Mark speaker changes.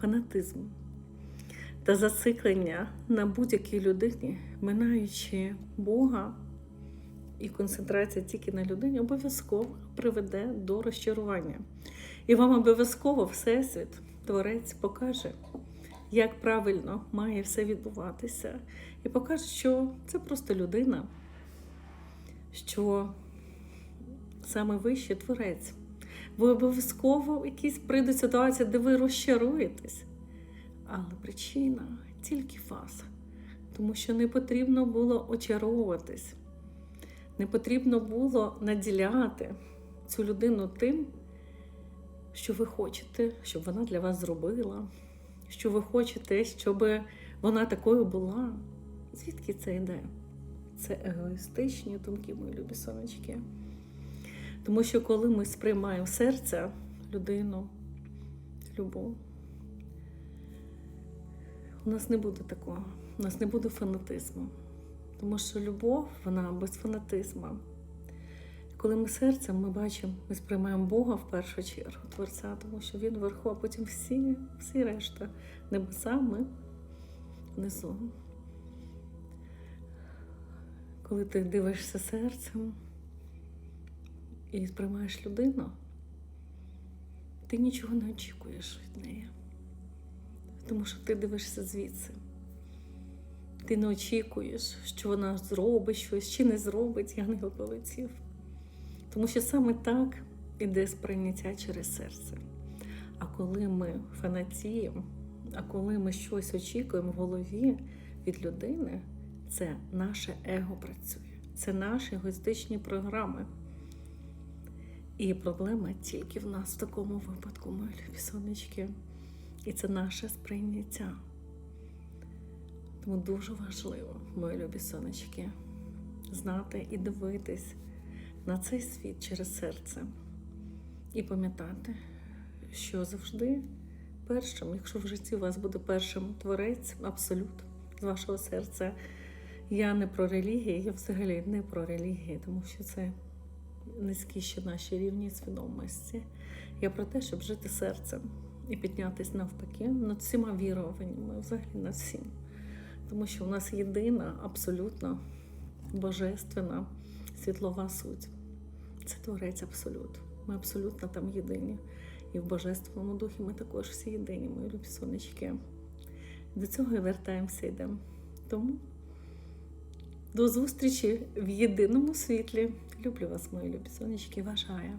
Speaker 1: фанатизм та зациклення на будь-якій людині, минаючи Бога і концентрація тільки на людині, обов'язково приведе до розчарування. І вам обов'язково Всесвіт, Творець покаже, як правильно має все відбуватися, і покаже, що це просто людина, що саме вищий творець. Ви обов'язково якісь прийде ситуація, де ви розчаруєтесь. Але причина тільки вас. Тому що не потрібно було очаровуватись, не потрібно було наділяти цю людину тим, що ви хочете, щоб вона для вас зробила, що ви хочете, щоб вона такою була. Звідки це йде? Це егоїстичні думки, мої любі сонечки. Тому що коли ми сприймаємо серця людину, любов, у нас не буде такого, у нас не буде фанатизму. Тому що любов, вона без фанатизму. Коли ми серцем, ми бачимо, ми сприймаємо Бога в першу чергу, Творця, тому що Він вверху, а потім всі, всі решта небеса, ми внизу. Коли ти дивишся серцем і сприймаєш людину, ти нічого не очікуєш від неї. Тому що ти дивишся звідси. Ти не очікуєш, що вона зробить щось чи не зробить, ангел полетів. Тому що саме так іде сприйняття через серце. А коли ми фанатіємо, а коли ми щось очікуємо в голові від людини, це наше его працює, це наші егоїстичні програми. І проблема тільки в нас в такому випадку, мої любі сонечки. І це наше сприйняття. Тому дуже важливо, мої любі сонечки, знати і дивитись на цей світ через серце. І пам'ятати, що завжди першим, якщо в житті у вас буде першим творець, абсолют з вашого серця. Я не про релігію, я взагалі не про релігію, тому що це низькі ще наші рівні свідомості. Я про те, щоб жити серцем і піднятися навпаки над всіма віруваннями, взагалі над всім. Тому що у нас єдина, абсолютно божественна світлова суть. Це творець абсолют. Ми абсолютно там єдині. І в Божественному духі ми також всі єдині, мої любі сонечки. До цього і вертаємося йдемо. Тому до зустрічі в єдиному світлі. Люблю вас, мої любі сонечки, вважаю.